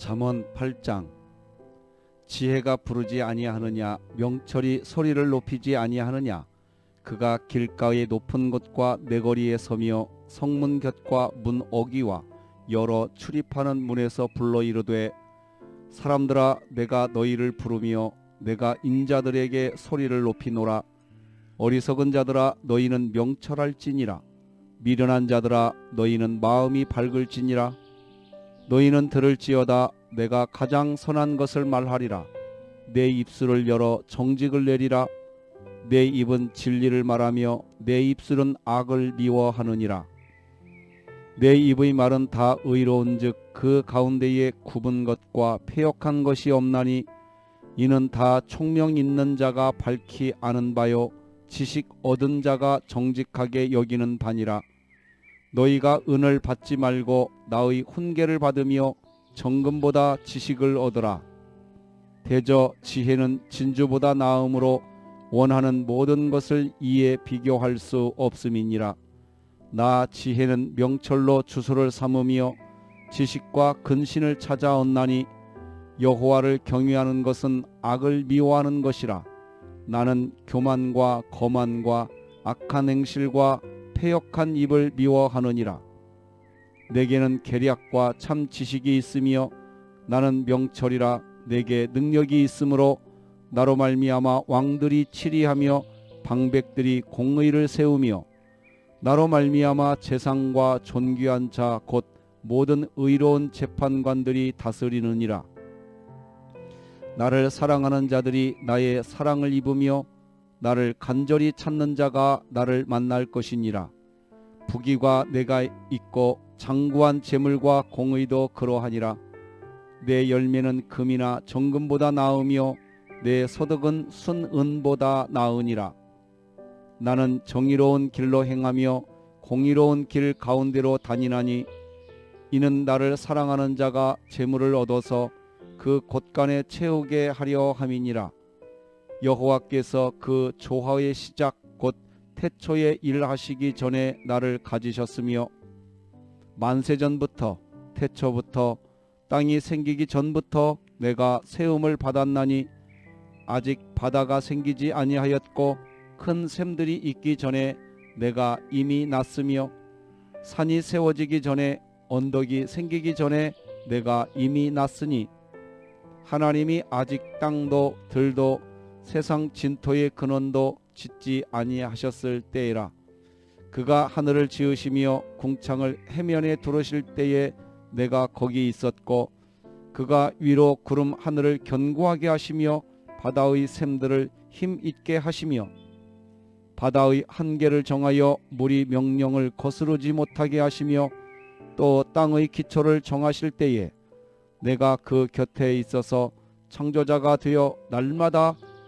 잠언 8장. 지혜가 부르지 아니하느냐 명철이 소리를 높이지 아니하느냐 그가 길가의 높은 곳과 내거리에 서며 성문 곁과 문 어기와 여러 출입하는 문에서 불러 이르되 사람들아 내가 너희를 부르며 내가 인자들에게 소리를 높이노라. 어리석은 자들아 너희는 명철할지니라. 미련한 자들아 너희는 마음이 밝을지니라 너희는 들을지어다. 내가 가장 선한 것을 말하리라. 내 입술을 열어 정직을 내리라. 내 입은 진리를 말하며 내 입술은 악을 미워하느니라. 내 입의 말은 다 의로운즉 그 가운데에 굽은 것과 패역한 것이 없나니 이는 다 총명 있는 자가 밝히 아는 바요. 지식 얻은 자가 정직하게 여기는 바니라 너희가 은을 받지 말고 나의 훈계를 받으며 정금보다 지식을 얻으라. 대저 지혜는 진주보다 나음으로 원하는 모든 것을 이에 비교할 수 없음이니라. 나 지혜는 명철로 주소를 삼으며 지식과 근신을 찾아 얻나니 여호와를 경외하는 것은 악을 미워하는 것이라. 나는 교만과 거만과 악한 행실과 패역한 입을 미워하느니라. 내게는 계략과 참 지식이 있으며 나는 명철이라 내게 능력이 있으므로 나로 말미암아 왕들이 치리하며 방백들이 공의를 세우며 나로 말미암아 재상과 존귀한 자 곧 모든 의로운 재판관들이 다스리느니라. 나를 사랑하는 자들이 나의 사랑을 입으며 나를 간절히 찾는 자가 나를 만날 것이니라. 부귀가 내가 있고 장구한 재물과 공의도 그러하니라. 내 열매는 금이나 정금보다 나으며 내 소득은 순은보다 나으니라. 나는 정의로운 길로 행하며 공의로운 길 가운데로 다니나니 이는 나를 사랑하는 자가 재물을 얻어서 그 곳간에 채우게 하려 함이니라. 여호와께서 그 조화의 시작 곧 태초에 일하시기 전에 나를 가지셨으며 만세 전부터 태초부터 땅이 생기기 전부터 내가 세움을 받았나니 아직 바다가 생기지 아니하였고 큰 샘들이 있기 전에 내가 이미 났으며 산이 세워지기 전에 언덕이 생기기 전에 내가 이미 났으니 하나님이 아직 땅도 들도 세상 진토의 근원도 짓지 아니하셨을 때이라. 그가 하늘을 지으시며 궁창을 해면에 두르실 때에 내가 거기 있었고 그가 위로 구름 하늘을 견고하게 하시며 바다의 샘들을 힘 있게 하시며 바다의 한계를 정하여 물이 명령을 거스르지 못하게 하시며 또 땅의 기초를 정하실 때에 내가 그 곁에 있어서 창조자가 되어 날마다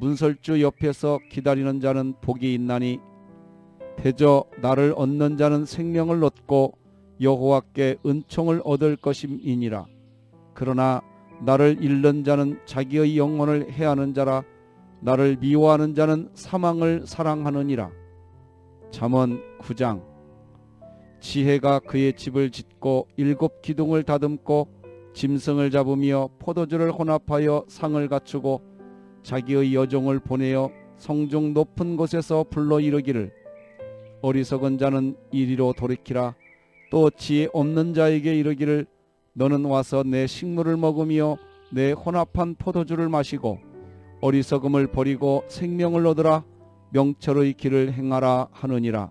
문설주 옆에서 기다리는 자는 복이 있나니 대저 나를 얻는 자는 생명을 얻고 여호와께 은총을 얻을 것임이니라. 그러나 나를 잃는 자는 자기의 영혼을 해하는 자라. 나를 미워하는 자는 사망을 사랑하느니라. 잠언 9장. 지혜가 그의 집을 짓고 일곱 기둥을 다듬고 짐승을 잡으며 포도주를 혼합하여 상을 갖추고 자기의 여종을 보내어 성중 높은 곳에서 불러 이르기를 어리석은 자는 이리로 돌이키라. 또 지혜 없는 자에게 이르기를 너는 와서 내 식물을 먹으며 내 혼합한 포도주를 마시고 어리석음을 버리고 생명을 얻으라. 명철의 길을 행하라 하느니라.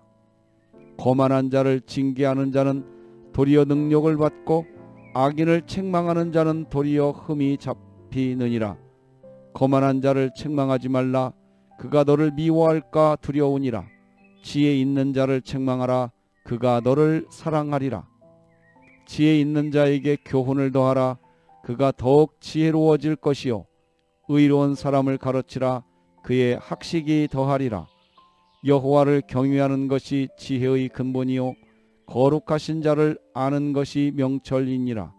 거만한 자를 징계하는 자는 도리어 능력을 받고 악인을 책망하는 자는 도리어 흠이 잡히느니라 거만한 자를 책망하지 말라. 그가 너를 미워할까 두려우니라. 지혜 있는 자를 책망하라. 그가 너를 사랑하리라. 지혜 있는 자에게 교훈을 더하라. 그가 더욱 지혜로워질 것이요. 의로운 사람을 가르치라. 그의 학식이 더하리라. 여호와를 경외하는 것이 지혜의 근본이요. 거룩하신 자를 아는 것이 명철이니라.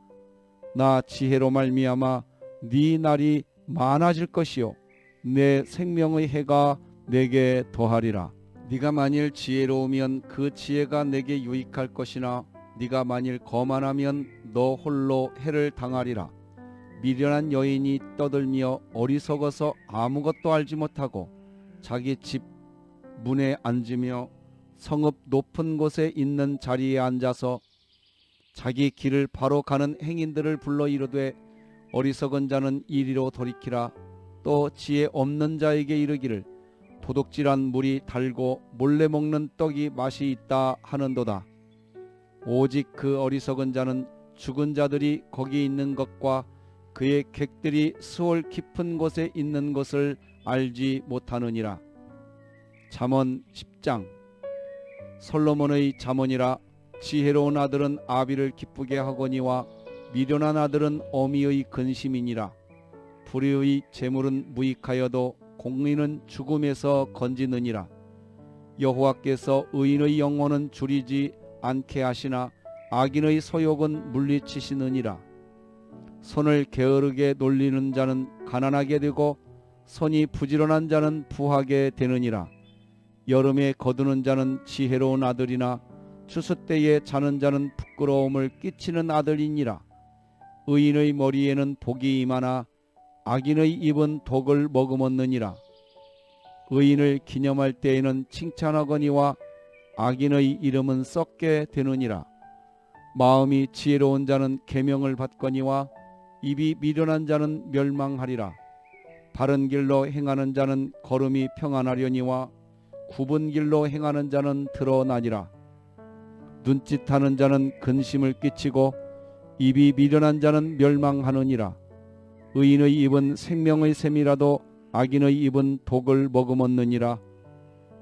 나 지혜로 말미암아 네 날이 많아질 것이요. 내 생명의 해가 내게 더하리라. 네가 만일 지혜로우면 그 지혜가 내게 유익할 것이나 네가 만일 거만하면 너 홀로 해를 당하리라. 미련한 여인이 떠들며 어리석어서 아무것도 알지 못하고 자기 집 문에 앉으며 성읍 높은 곳에 있는 자리에 앉아서 자기 길을 바로 가는 행인들을 불러 이르되 어리석은 자는 이리로 돌이키라. 또 지혜 없는 자에게 이르기를 도둑질한 물이 달고 몰래 먹는 떡이 맛이 있다 하는도다. 오직 그 어리석은 자는 죽은 자들이 거기 있는 것과 그의 객들이 수월 깊은 곳에 있는 것을 알지 못하느니라. 잠언 10장. 솔로몬의 잠언이라 지혜로운 아들은 아비를 기쁘게 하거니와 미련한 아들은 어미의 근심이니라. 불의의 재물은 무익하여도 공의는 죽음에서 건지느니라. 여호와께서 의인의 영혼은 줄이지 않게 하시나 악인의 소욕은 물리치시느니라. 손을 게으르게 놀리는 자는 가난하게 되고 손이 부지런한 자는 부하게 되느니라. 여름에 거두는 자는 지혜로운 아들이나 추수 때에 자는 자는 부끄러움을 끼치는 아들이니라 의인의 머리에는 복이 임하나 악인의 입은 독을 머금었느니라. 의인을 기념할 때에는 칭찬하거니와 악인의 이름은 썩게 되느니라. 마음이 지혜로운 자는 계명을 받거니와 입이 미련한 자는 멸망하리라. 바른 길로 행하는 자는 걸음이 평안하려니와 굽은 길로 행하는 자는 드러나니라. 눈짓하는 자는 근심을 끼치고 입이 미련한 자는 멸망하느니라. 의인의 입은 생명의 샘이라도 악인의 입은 독을 머금었느니라.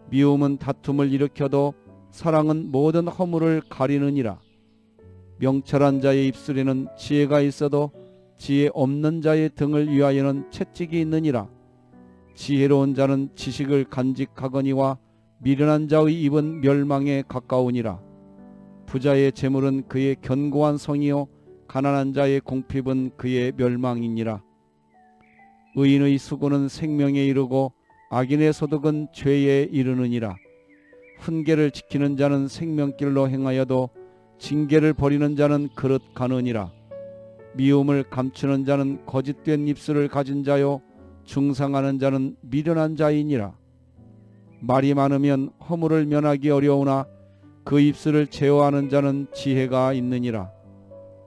미움은 다툼을 일으켜도 사랑은 모든 허물을 가리느니라. 명철한 자의 입술에는 지혜가 있어도 지혜 없는 자의 등을 위하여는 채찍이 있느니라. 지혜로운 자는 지식을 간직하거니와 미련한 자의 입은 멸망에 가까우니라. 부자의 재물은 그의 견고한 성이요 가난한 자의 공핍은 그의 멸망이니라. 의인의 수고는 생명에 이르고 악인의 소득은 죄에 이르느니라. 훈계를 지키는 자는 생명길로 행하여도 징계를 버리는 자는 그릇 가느니라. 미움을 감추는 자는 거짓된 입술을 가진 자요 중상하는 자는 미련한 자이니라. 말이 많으면 허물을 면하기 어려우나 그 입술을 제어하는 자는 지혜가 있느니라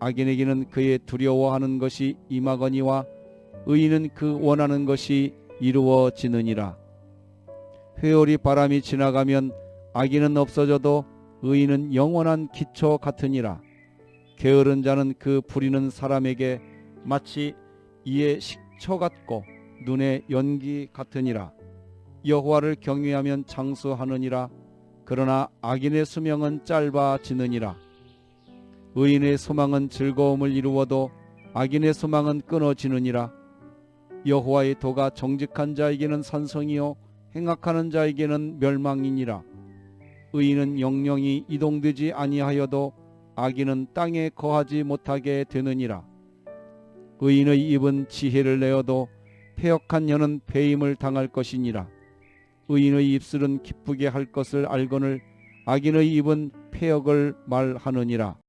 악인에게는 그의 두려워하는 것이 임하거니와 의인은 그 원하는 것이 이루어지느니라. 회오리 바람이 지나가면 악인은 없어져도 의인은 영원한 기초 같으니라. 게으른 자는 그 부리는 사람에게 마치 이에 식초 같고 눈에 연기 같으니라. 여호와를 경외하면 장수하느니라. 그러나 악인의 수명은 짧아지느니라 의인의 소망은 즐거움을 이루어도 악인의 소망은 끊어지느니라. 여호와의 도가 정직한 자에게는 산성이요 행악하는 자에게는 멸망이니라. 의인은 영영이 이동되지 아니하여도 악인은 땅에 거하지 못하게 되느니라. 의인의 입은 지혜를 내어도 패역한 혀는 배임을 당할 것이니라. 의인의 입술은 기쁘게 할 것을 알거늘 악인의 입은 패역을 말하느니라